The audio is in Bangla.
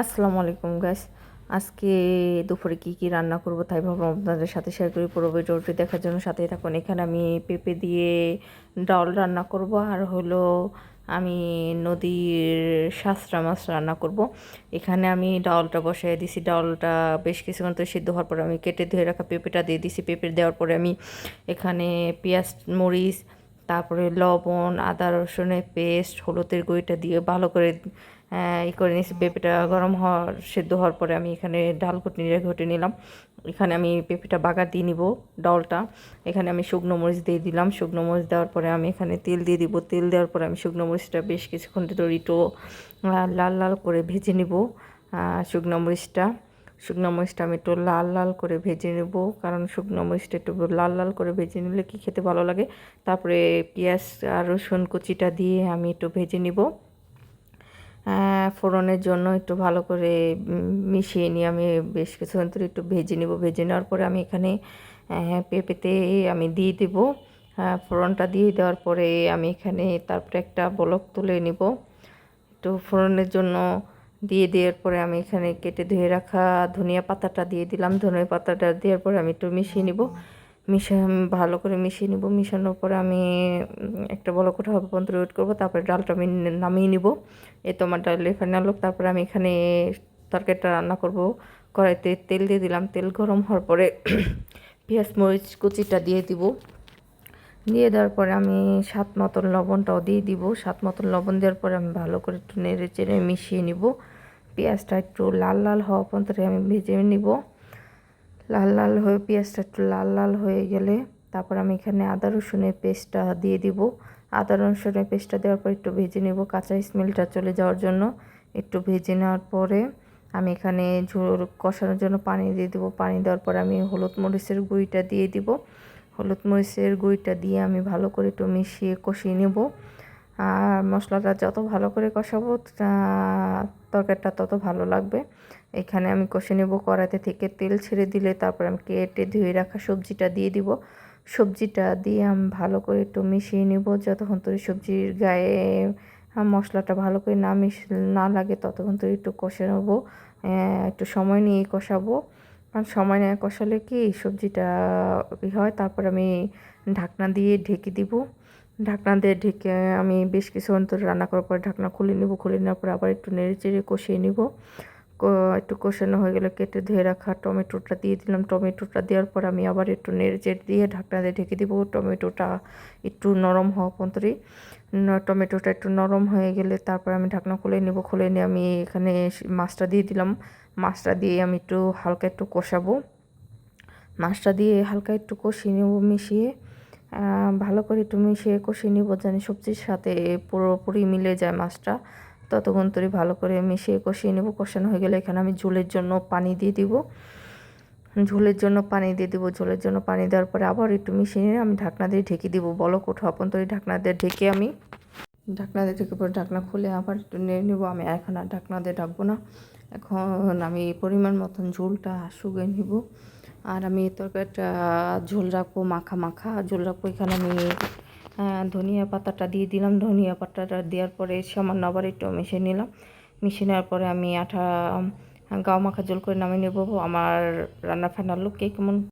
আসসালামু আলাইকুম গাইস আজকে দুপুরে কি কি রান্না করব তাই ভাবলাম আপনাদের সাথে শেয়ার করি। পুরো ভিডিওটি দেখার জন্য সাথেই থাকুন। এখানে আমি পেঁপে দিয়ে ডাল রান্না করব আর হলো আমি নদীর শাস্ত্রা মাছ রান্না করব। এখানে আমি ডালটা বসাই দিছি। ডালটা বেশ কিছুক্ষণ তো সিদ্ধ হওয়ার পরে আমি কেটে ধুয়ে রাখা পেঁপেটা দিয়ে দিছি। পেঁপে দেওয়ার পরে আমি এখানে পেঁয়াজ, মরিচ, তারপরে লবণ, আদা, রসুনের পেস্ট, হলুদের গুঁড়িটা দিয়ে ভালো করে ই করে নিয়েছি। পেঁপেটা গরম হওয়ার, সেদ্ধ হওয়ার পরে আমি এখানে ডাল কুটনিরে ঘটে নিলাম। এখানে আমি পেঁপেটা বাগার দিয়ে নিব, ডালটা। এখানে আমি শুকনো মরিচ দিয়ে দিলাম। শুকনো মরিচ দেওয়ার পরে আমি এখানে তেল দিয়ে দিব। তেল দেওয়ার পরে আমি শুকনো মরিচটা বেশ কিছুক্ষণ ধরে একটু লাল লাল করে ভেজে নিব। শুকনো মরিচটা শুকনো মরিচটা আমি একটু লাল লাল করে ভেজে নেব। কারণ শুকনো মরিচটা একটু লাল লাল করে ভেজে নিলে কি খেতে ভালো লাগে? তারপরে পেঁয়াজ আর রসুন কুচিটা দিয়ে আমি একটু ভেজে নিব। ফোড়নের জন্য একটু ভালো করে মিশিয়ে নিয়ে আমি বেশ কিছুক্ষণ ধরে একটু ভেজে নেব। ভেজে নেওয়ার পরে আমি এখানে পেঁপেতে আমি দিয়ে দেবো। ফোড়নটা দিয়ে দেওয়ার পরে আমি এখানে তারপরে একটা বলক তুলে নিব। একটু ফোড়নের জন্য দিয়ে দেওয়ার পরে আমি এখানে কেটে ধুয়ে রাখা ধনিয়া পাতাটা দিয়ে দিলাম। ধনিয়া পাতাটা দেওয়ার পরে আমি একটু মিশিয়ে নিব। মিশিয়ে ভালো করে মিশিয়ে নিব। মিশানোর পরে আমি একটা বড় কোঠা হবে পর্যন্ত ওয়েট করব, তারপরে ডালটা আমি নামিয়ে নিব। এই তোমার ডাল এখানে আনলো তারপরে আমি এখানে তরকারিটা রান্না করব। কড়াইতে তেল দিয়ে দিলাম, তেল গরম হওয়ার পরে পেঁয়াজ, মরিচ, কুচিটা দিয়ে দিব। দিয়ে দেওয়ার পরে আমি সাত মতন লবণটাও দিয়ে দিব। সাত মতন লবণ দেওয়ার পরে আমি ভালো করে একটু নেড়ে চেড়ে মিশিয়ে নিব। পেঁয়াজটা একটু লাল লাল হওয়া পর্যন্ত আমি ভেজে নিব। লাল লাল হয়ে, পেঁয়াজটা একটু লাল লাল হয়ে গেলে তারপর আমি এখানে আদা রসুনের পেস্টটা দিয়ে দিব। আদা রসুনের পেস্টটা দেওয়ার পর একটু ভেজে নেব। কাঁচা স্মেলটা চলে যাওয়ার জন্য একটু ভেজে নেওয়ার পরে আমি এখানে ঝোল কষানোর জন্য পানি দিয়ে দিব। পানি দেওয়ার পর আমি হলুদ মরিচের গুঁড়িটা দিয়ে দিব। হলুদ মরিচের গুঁড়িটা দিয়ে আমি ভালো করে একটু মিশিয়ে কষিয়ে নেব। আর মশলাটা যত ভালো করে কষাবো তরকারিটা তত ভালো লাগবে। এখানে আমি কষে নেব কড়াইতে থেকে তেল ছেড়ে দিলে তারপর আমি কেটে ধুয়ে রাখা সবজিটা দিয়ে দিব। সবজিটা দিয়ে আমি ভালো করে একটু মিশিয়ে নেব যতক্ষণ ধরে সবজির গায়ে মশলাটা ভালো করে না মিশ, না লাগে ততক্ষণ ধরে একটু কষে নেব। একটু সময় নিয়ে কষাবো। কারণ সময় নিয়ে কষালে কি সবজিটা হয়, তারপর আমি ঢাকনা দিয়ে ঢেকে দিব। ঢাকনা দিয়ে ঢেকে আমি বেশ কিছুক্ষণ ধরে রান্না করার পর ঢাকনা খুলে নিব, খুলে নেওয়ার পর আবার একটু নেড়ে চেড়ে কষিয়ে নেব। একটু কষানো হয়ে গেলে কেটে ধুয়ে রাখা টমেটোটা দিয়ে দিলাম। টমেটোটা দেওয়ার পর আমি আবার একটু নেড়ে চেড়ে দিয়ে ঢাকনা দিয়ে ঢেকে দিব। টমেটোটা একটু নরম হওয়া পর্যন্তই। টমেটোটা একটু নরম হয়ে গেলে তারপর আমি ঢাকনা খুলে নেব। খুলে নিয়ে আমি এখানে মাছটা দিয়ে দিলাম। মাছটা দিয়ে আমি একটু হালকা একটু কষাবো। মাছটা দিয়ে হালকা একটু কষিয়ে নেব মিশিয়ে। ভালো করে একটু মিশিয়ে কষিয়ে নিব জানি সবজির সাথে পুরোপুরি মিলে যায় মাছটা। ততক্ষণ তরি ভালো করে মিশিয়ে কষিয়ে নেব। কষানো হয়ে গেলে এখানে আমি ঝোলের জন্য পানি দিয়ে দিব। ঝোলের জন্য পানি দিয়ে দিব। ঝোলের জন্য পানি দেওয়ার পরে আবার একটু মিশিয়ে নিয়ে আমি ঢাকনা দিয়ে ঢেকে দিব। বলো কোঠো আপন তরি ঢাকনা দিয়ে ঢেকে আমি ঢাকনা দিয়ে ঢেকে পরে ঢাকনা খুলে আবার একটু নিয়ে নেব। আমি এখন আর ঢাকনা দিয়ে ঢাকবো না। এখন আমি পরিমাণ মতন ঝোলটা শুকিয়ে নিব। আর আমি তরকারিটা ঝোল রাখব, মাখা মাখা, ঝোল রাখব। এখানে আমি ধনিয়া পাতাটা দিয়ে দিলাম। ধনিয়া পাতাটা দেওয়ার পরে সামান্য আবার একটু মিশিয়ে নিলাম। মিশিয়ে নেওয়ার পরে আমি আঠা, গাও মাখা ঝোল করে নামিয়ে নেব। আমার রান্না ফান্নার লোক কে কেমন?